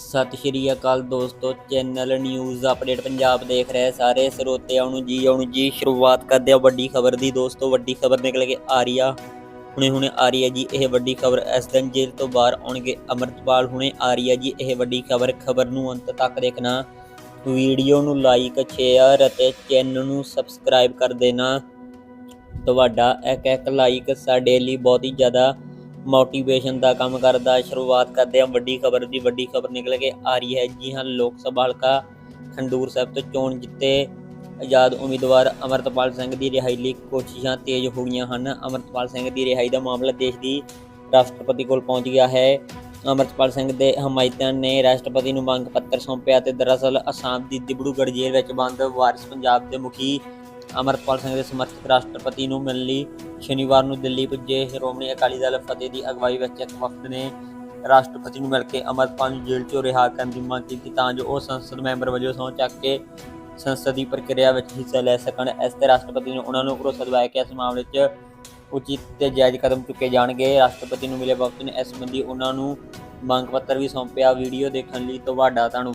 ਸਤਿ ਸ਼੍ਰੀ ਅਕਾਲ ਦੋਸਤੋ, channel news update Punjab ਦੇਖ ਰਹੇ ਸਾਰੇ ਸਰੋਤਿਆਂ ਨੂੰ ਜੀ, ਆਉਣ ਜੀ। ਸ਼ੁਰੂਆਤ ਕਰਦੇ ਆ ਵੱਡੀ ਖਬਰ ਦੀ ਦੋਸਤੋ, ਵੱਡੀ ਖਬਰ ਨਿਕਲ ਕੇ ਆ ਰਹੀ ਆ। ਹੁਣੇ ਹੁਣੇ ਆ ਰਹੀ ਹੈ ਜੀ ਇਹ ਵੱਡੀ ਖਬਰ। ਇਸ ਦਿਨ ਜੇਲ੍ਹ ਤੋਂ ਬਾਹਰ ਆਉਣਗੇ ਅਮਰਤਪਾਲ, ਹੁਣੇ ਆ ਰਹੀ ਹੈ ਜੀ ਇਹ ਵੱਡੀ ਖਬਰ। ਖਬਰ ਨੂੰ ਅੰਤ ਤੱਕ ਦੇਖਣਾ। ਵੀਡੀਓ ਨੂੰ ਲਾਈਕ, ਸ਼ੇਅਰ ਅਤੇ ਚੈਨਲ ਨੂੰ ਸਬਸਕ੍ਰਾਈਬ ਕਰ ਦੇਣਾ। ਤੁਹਾਡਾ ਇੱਕ ਇੱਕ ਲਾਈਕ ਸਾਡੇ ਲਈ ਬਹੁਤ ਹੀ ਜ਼ਿਆਦਾ ਮੋਟੀਵੇਸ਼ਨ ਦਾ ਕੰਮ ਕਰਦਾ, ਸ਼ੁਰੂਆਤ ਕਰਦੇ ਹਾਂ, ਵੱਡੀ ਖਬਰ ਦੀ ਵੱਡੀ ਖਬਰ ਨਿਕਲ ਕੇ ਆ ਰਹੀ ਹੈ। ਜੀ ਹਾਂ, ਲੋਕ ਸਭਾ ਹਲਕਾ ਖੰਡੂਰ ਸਾਹਿਬ ਤੋਂ ਚੋਣ ਜਿੱਤੇ ਆਜ਼ਾਦ ਉਮੀਦਵਾਰ ਅਮਰਤਪਾਲ ਸਿੰਘ ਦੀ ਰਿਹਾਈ ਲਈ ਕੋਸ਼ਿਸ਼ਾਂ ਤੇਜ਼ ਹੋ ਗਈਆਂ ਹਨ। ਅਮਰਤਪਾਲ ਸਿੰਘ ਦੀ ਰਿਹਾਈ ਦਾ ਮਾਮਲਾ ਦੇਸ਼ ਦੀ ਰਾਸ਼ਟਰਪਤੀ ਕੋਲ ਪਹੁੰਚ ਗਿਆ ਹੈ। ਅਮਰਤਪਾਲ ਸਿੰਘ ਦੇ ਹਮਾਇਤਾਂ ਨੇ ਰਾਸ਼ਟਰਪਤੀ ਨੂੰ ਮੰਗ ਪੱਤਰ ਸੌਂਪਿਆ ਤੇ ਦਰਅਸਲ ਅਸਾਮ ਦੀ ਦਿਬੜੂਗੜ੍ਹ ਜੇਲ੍ਹ ਵਿੱਚ ਬੰਦ, ਵਾਰਿਸ ਪੰਜਾਬ ਦੇ ਮੁਖੀ ਅਮਰਤਪਾਲ ਸਿੰਘ ਦੇ ਸਮਰਥਕ ਰਾਸ਼ਟਰਪਤੀ ਨੂੰ ਮਿਲਣ ਲਈ ਸ਼ਨੀਵਾਰ ਨੂੰ ਦਿੱਲੀ ਪੁੱਜੇ। ਸ਼੍ਰੋਮਣੀ ਅਕਾਲੀ ਦਲ ਫਤਿਹ ਦੀ ਅਗਵਾਈ ਵਿੱਚ ਇੱਕ ਵਫਦ ਨੇ ਰਾਸ਼ਟਰਪਤੀ ਨੂੰ ਮਿਲ ਕੇ ਅਮਰਤਪਾਲ ਨੂੰ ਜੇਲ੍ਹ ਚੋਂ ਰਿਹਾ ਕਰਨ ਦੀ ਮੰਗ ਕੀਤੀ ਤਾਂ ਜੋ ਉਹ ਸੰਸਦ ਮੈਂਬਰ ਵਜੋਂ ਸਹੁੰ ਚੱਕ ਕੇ ਸੰਸਦੀ ਪ੍ਰਕਿਰਿਆ ਵਿੱਚ ਹਿੱਸਾ ਲੈ ਸਕਣ। ਇਸ ਤੇ ਰਾਸ਼ਟਰਪਤੀ ਨੇ ਉਹਨਾਂ ਨੂੰ ਭਰੋਸਾ ਦਿਵਾਇਆ ਕਿ ਇਸ ਮਾਮਲੇ 'ਚ ਉਚਿਤ ਤੇ ਜਾਇਜ਼ ਕਦਮ ਚੁੱਕੇ ਜਾਣਗੇ। ਰਾਸ਼ਟਰਪਤੀ ਨੂੰ ਮਿਲੇ ਵਕਤ ਨੇ ਇਸ ਸੰਬੰਧੀ ਉਹਨਾਂ ਨੂੰ ਮੰਗ ਪੱਤਰ ਵੀ ਸੌਂਪਿਆ। ਵੀਡੀਓ ਦੇਖਣ ਲਈ ਤੁਹਾਡਾ ਧੰਨਵਾਦ।